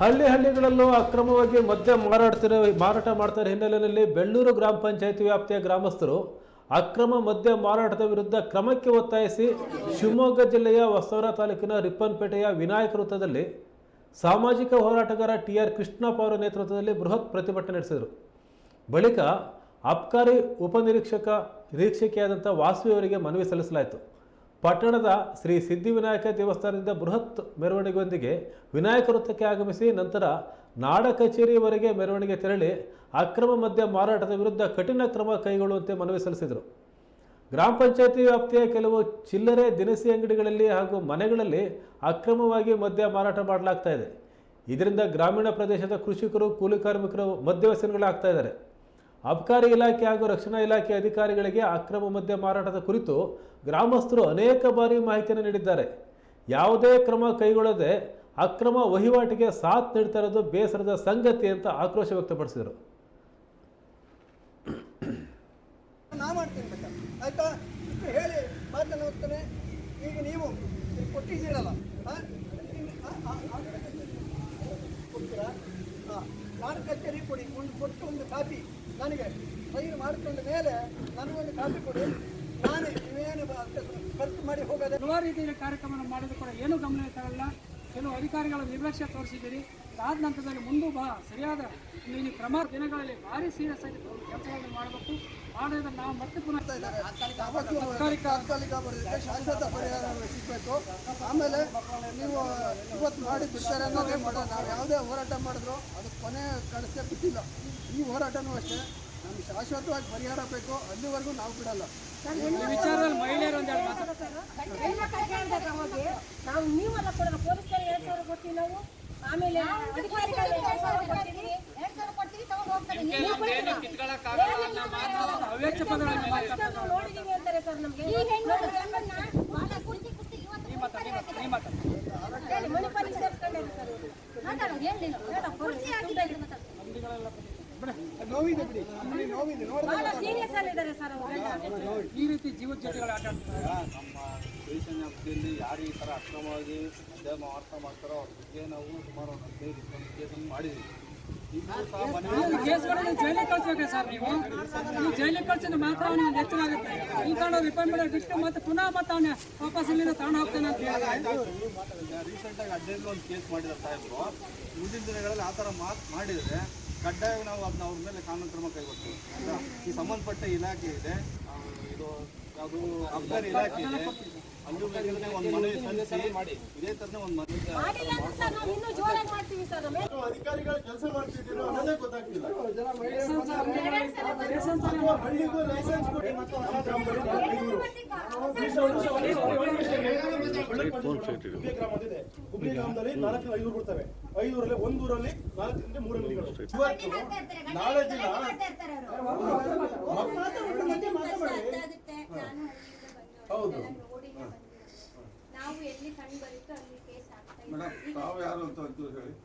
ಹಳ್ಳಿ ಹಳ್ಳಿಗಳಲ್ಲೂ ಅಕ್ರಮವಾಗಿ ಮದ್ಯ ಮಾರಾಡ್ತಿರೋ, ಮಾರಾಟ ಮಾಡ್ತಾರೆ ಹಿನ್ನೆಲೆಯಲ್ಲಿ ಬೆಳ್ಳೂರು ಗ್ರಾಮ ಪಂಚಾಯತಿ ವ್ಯಾಪ್ತಿಯ ಗ್ರಾಮಸ್ಥರು ಅಕ್ರಮ ಮದ್ಯ ಮಾರಾಟದ ವಿರುದ್ಧ ಕ್ರಮಕ್ಕೆ ಒತ್ತಾಯಿಸಿ ಶಿವಮೊಗ್ಗ ಜಿಲ್ಲೆಯ ಹೊಸವರ ತಾಲೂಕಿನ ರಿಪ್ಪನ್ಪೇಟೆಯ ವಿನಾಯಕ ವೃತ್ತದಲ್ಲಿ ಸಾಮಾಜಿಕ ಹೋರಾಟಗಾರ ಟಿ ಆರ್ ಕೃಷ್ಣಪ್ಪ ಅವರ ನೇತೃತ್ವದಲ್ಲಿ ಬೃಹತ್ ಪ್ರತಿಭಟನೆ ನಡೆಸಿದರು. ಬಳಿಕ ಅಬ್ಕಾರಿ ಉಪನಿರೀಕ್ಷಕ, ನಿರೀಕ್ಷಕಿಯಾದಂಥ ವಾಸವಿ ಅವರಿಗೆ ಮನವಿ ಸಲ್ಲಿಸಲಾಯಿತು. ಪಟ್ಟಣದ ಶ್ರೀ ಸಿದ್ಧಿವಿನಾಯಕ ದೇವಸ್ಥಾನದಿಂದ ಬೃಹತ್ ಮೆರವಣಿಗೆಯೊಂದಿಗೆ ವಿನಾಯಕ ವೃತ್ತಕ್ಕೆ ಆಗಮಿಸಿ ನಂತರ ನಾಡ ಕಚೇರಿಯವರೆಗೆ ಮೆರವಣಿಗೆ ತೆರಳಿ ಅಕ್ರಮ ಮದ್ಯ ಮಾರಾಟದ ವಿರುದ್ಧ ಕಠಿಣ ಕ್ರಮ ಕೈಗೊಳ್ಳುವಂತೆ ಮನವಿ ಸಲ್ಲಿಸಿದರು. ಗ್ರಾಮ ಪಂಚಾಯಿತಿ ವ್ಯಾಪ್ತಿಯ ಕೆಲವು ಚಿಲ್ಲರೆ ದಿನಸಿ ಅಂಗಡಿಗಳಲ್ಲಿ ಹಾಗೂ ಮನೆಗಳಲ್ಲಿ ಅಕ್ರಮವಾಗಿ ಮದ್ಯ ಮಾರಾಟ ಮಾಡಲಾಗ್ತಾ ಇದೆ. ಇದರಿಂದ ಗ್ರಾಮೀಣ ಪ್ರದೇಶದ ಕೃಷಿಕರು, ಕೂಲಿ ಕಾರ್ಮಿಕರು ಮದ್ಯವ್ಯಸನಗಳಾಗ್ತಾ ಇದ್ದಾರೆ. ಅಬಕಾರಿ ಇಲಾಖೆ ಹಾಗೂ ರಕ್ಷಣಾ ಇಲಾಖೆ ಅಧಿಕಾರಿಗಳಿಗೆ ಅಕ್ರಮ ಮದ್ಯ ಮಾರಾಟದ ಕುರಿತು ಗ್ರಾಮಸ್ಥರು ಅನೇಕ ಬಾರಿ ಮಾಹಿತಿಯನ್ನು ನೀಡಿದ್ದಾರೆ ಯಾವುದೇ ಕ್ರಮ ಕೈಗೊಳ್ಳದೆ ಅಕ್ರಮ ವಹಿವಾಟಿಗೆ ಸಾಥ್ ನೀಡ್ತಾ ಇರೋದು ಬೇಸರದ ಸಂಗತಿ ಅಂತ ಆಕ್ರೋಶ ವ್ಯಕ್ತಪಡಿಸಿದರು ಕಚೇರಿ ಕೊಡಿ ಒಂದು ಕೊಟ್ಟು ಒಂದು ಕಾಪಿ ನನಗೆ ಪೈರು ಮಾಡ್ಕೊಂಡ ಮೇಲೆ ನನಗೊಂದು ಕಾಫಿ ಕೊಡಿ. ನಾನು ನೀವೇನು ಖರ್ಚು ಮಾಡಿ ಹೋಗೋದೇ ಹಲವಾರು ರೀತಿಯ ಕಾರ್ಯಕ್ರಮ ಮಾಡಿದ್ರು ಕೂಡ ಏನೂ ಗಮನ ಇರ್ತಾರಲ್ಲ ಕೆಲವು ಅಧಿಕಾರಿಗಳ ನಿರ್ಲಕ್ಷ್ಯ ತೋರಿಸಿದ್ದೀರಿ. ಅದಾದ ನಂತರದಲ್ಲಿ ಮುಂದೂ ಬಾ ಸರಿಯಾದ ನೀನು ಕ್ರಮ ದಿನಗಳಲ್ಲಿ ಭಾರಿ ಸೀರಿಯಸ್ ಆಗಿ ಕೆಲಸಗಳನ್ನು ಮಾಡಬೇಕು ಮಾಡಿದ್ರೆ ನಾವು ಮತ್ತೆ ಪುನಃ ತಾತ್ಕಾಲಿಕ ಶಾಶ್ವತ ಪರಿಹಾರ ಸಿಗಬೇಕು ಆಮೇಲೆ ನೀವು ಇವತ್ತು ಮಾಡಿ ಬಿಡ್ತಾರೆ ಅನ್ನೋದೇ ಮಾಡೋಣ ನಾವು ಯಾವುದೇ ಹೋರಾಟ ಮಾಡಿದ್ರು ಅದು ಕೊನೆ ಕಳಿಸೇ ಬಿಟ್ಟಿಲ್ಲ ಈ ಹೋರಾಟನೂ ಅಷ್ಟೇ ನಮ್ಗೆ ಶಾಶ್ವತವಾಗಿ ಪರಿಹಾರ ಬೇಕು ಅಲ್ಲಿವರೆಗೂ ನಾವು ಬಿಡಲ್ಲ ಈ ವಿಚಾರದಲ್ಲಿ ಮಹಿಳೆಯರು ಹೋಗಿ ನಾವು ನೀವಲ್ಲ ಕೊಡೋಣ ಪೊಲೀಸರಿಗೆ ಎರಡ್ ಸಾವಿರ ಕೊಡ್ತೀವಿ ನಾವು ಆಮೇಲೆ ನೋಡಿದೀವಿ ಅಂತಾರೆ ಸರ್ ನಮ್ಗೆ. ಬಹಳ ಸೀರಿಯಸ್ ಅಲ್ಲಿ ಇದ್ದಾರೆ ಸರ್ ಈ ರೀತಿ ಜೀವ ಜೊತೆಗಳು ಆಟ ಆಡ್ತಾರೆ ಸ್ಟೇಷನ್ ವ್ಯಾಪ್ತಿಯಲ್ಲಿ ಯಾರು ಈ ಥರ ಅಕ್ರಮವಾಗಿ ಮದ್ಯ ಮಾರಾಟ ಮಾಡ್ತಾರೋ ಅವ್ರ ಬಗ್ಗೆ ನಾವು ಸುಮಾರು ಒಂದು ಹದಿನೈದು ಇಪ್ಪತ್ತು ಕೇಸನ್ನು ಮಾಡಿದ್ದೀವಿ ಜೈಲಿಗೆ ಸರ್ ನೀವು? ನೀವು ಜೈಲಿಗೆ ಕಳ್ಸಿದ್ರೆ ಮಾತ್ರ ಅವನಿಗೆ ಹೆಚ್ಚಾಗುತ್ತೆ ಈ ತಗೊಂಡು ರಿಪೇರ್ ಮಾಡಿ ಬಿಟ್ಟು ಮತ್ತೆ ಪುನಃ ಮತ್ತೆ ಅವನ ವಾಪಸ್ ಇಲ್ಲಿಂದ ತಗೊಂಡು ಹೋಗ್ತಾನೆ ಅಂತ ಹೇಳಿದ್ರೆ ರೀಸೆಂಟಾಗಿ ಒಂದು ಕೇಸ್ ಮಾಡಿದ್ದಾರೆ ಸಾಹೇಬರು. ಮುಂದಿನ ದಿನಗಳಲ್ಲಿ ಆ ಥರ ಮಾತು ಮಾಡಿದರೆ ಕಡ್ಡಾಯವಾಗಿ ನಾವು ಅದನ್ನ ಅವ್ರ ಮೇಲೆ ಕಾನೂನು ಕ್ರಮ ಕೈಗೊಳ್ತೀವಿ? ಈ ಸಂಬಂಧಪಟ್ಟ ಇಲಾಖೆ ಇದೆ. ಇದು ಯಾವುದು ಅಬ್ಕಾರಿ ಇಲಾಖೆ ಇದೆ. ಅಧಿಕಾರಿಗಳು ಕೆಲಸ ಮಾಡ್ತಿದ್ದೀರೋ ಅನ್ನೋದೇ ಗೊತ್ತಾಗ್ತಿಲ್ಲ ಹಳ್ಳಿಗೂ ಲೈಸೆನ್ಸ್ ಕೊಡಿ ಗುಬ್ಬಿ ಗ್ರಾಮದಲ್ಲಿ ನಾಲ್ಕು ಐದು ಬರ್ತವೆ ಐದೂರಲ್ಲಿ ಒಂದೂರಲ್ಲಿ ನಾಲ್ಕರಿಂದ ಮೂರು ಅಂಗಡಿಗಳು ಇವತ್ತು ನಾಳೆ ದಿನ ಹೌದು. ನಾವು ಎಲ್ಲಿ